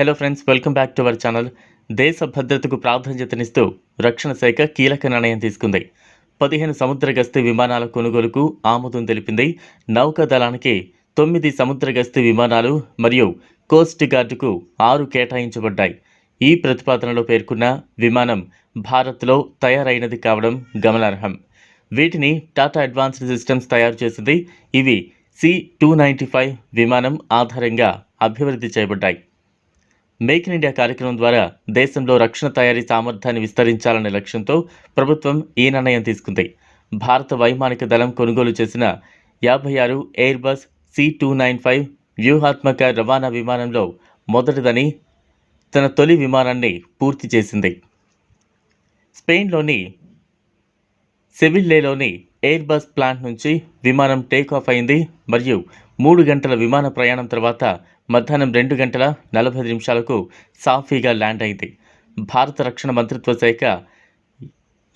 Hello friends welcome back to our channel దేశ భద్రతకు ప్రాధాన్యతనిస్తూ రక్షణ శాఖ కీలక నిర్ణయం తీసుకుంది. పదిహేను సముద్ర గస్తీ విమానాల కొనుగోలుకు ఆమోదం తెలిపింది. నౌకాదళానికి తొమ్మిది సముద్ర గస్తీ విమానాలు మరియు కోస్ట్ గార్డుకు ఆరు కేటాయించబడ్డాయి. ఈ ప్రతిపాదనలో పేర్కొన్న విమానం భారత్లో తయారైనది కావడం గమనార్హం. వీటిని టాటా అడ్వాన్స్డ్ సిస్టమ్స్ తయారు చేసింది. ఇవి సి టూ నైంటీ ఫైవ్ విమానం ఆధారంగా అభివృద్ధి చేయబడ్డాయి. మేక్ ఇన్ ఇండియా కార్యక్రమం ద్వారా దేశంలో రక్షణ తయారీ సామర్థ్యాన్ని విస్తరించాలనే లక్ష్యంతో ప్రభుత్వం ఈ నిర్ణయం తీసుకుంది. భారత వైమానిక దళం కొనుగోలు చేసిన యాభై ఆరు Airbus C two nine five వ్యూహాత్మక రవాణా విమానంలో మొదటిదని తన తొలి విమానాన్ని పూర్తి చేసింది. స్పెయిన్లోని సెవిల్లేలోని ఎయిర్ బస్ ప్లాంట్ నుంచి విమానం టేక్ ఆఫ్ అయింది మరియు మూడు గంటల విమాన ప్రయాణం తర్వాత మధ్యాహ్నం రెండు గంటల నలభై నిమిషాలకు సాఫీగా ల్యాండ్ అయింది. భారత రక్షణ మంత్రిత్వ శాఖ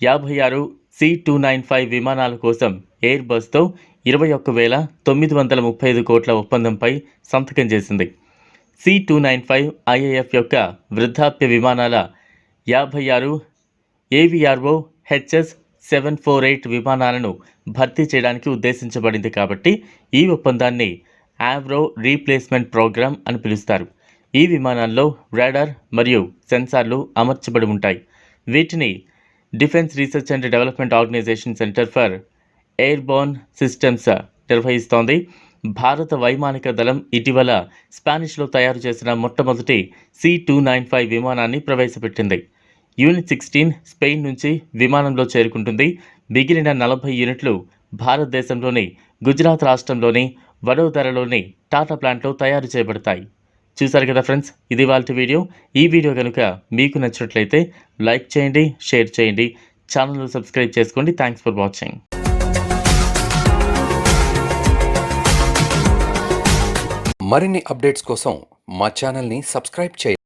యాభై ఆరు సి టూ నైన్ ఫైవ్ విమానాల కోసం ఎయిర్ బస్తో ఇరవై ఒక్క వేల తొమ్మిది వందల ముప్పై ఐదు కోట్ల ఒప్పందంపై సంతకం చేసింది. C two nine five IAF యొక్క వృద్ధాప్య విమానాల యాభై ఆరు Avro HS seven four eight విమానాలను భర్తీ చేయడానికి ఉద్దేశించబడింది కాబట్టి ఈ ఒప్పందాన్ని ఆవ్రో రీప్లేస్మెంట్ ప్రోగ్రామ్ అని పిలుస్తారు. ఈ విమానాల్లో రాడార్ మరియు సెన్సార్లు అమర్చబడి ఉంటాయి. వీటిని defence research and development organisation centre for airborne systems నిర్వహిస్తోంది. భారత వైమానిక దళం ఇటీవల స్పానిష్లో తయారు చేసిన మొట్టమొదటి సి టూ నైన్ ఫైవ్ విమానాన్ని ప్రవేశపెట్టింది. యూనిట్ సిక్స్టీన్ స్పెయిన్ నుంచి విమానంలో చేరుకుంటుంది. మిగిలిన నలభై యూనిట్లు భారతదేశంలోని గుజరాత్ రాష్ట్రంలోని వడోదరలోని టాటా ప్లాంట్లో తయారు చేయబడతాయి. చూశారు కదా ఫ్రెండ్స్ ఇది వాళ్ళ వీడియో. ఈ వీడియో కనుక మీకు నచ్చినట్లయితే లైక్ చేయండి షేర్ చేయండి ఛానల్ను సబ్స్క్రైబ్ చేసుకోండి. థ్యాంక్స్ ఫర్ వాచింగ్ మరిన్ని అప్డేట్స్ కోసం మా ఛానల్ని సబ్స్క్రైబ్ చేయండి.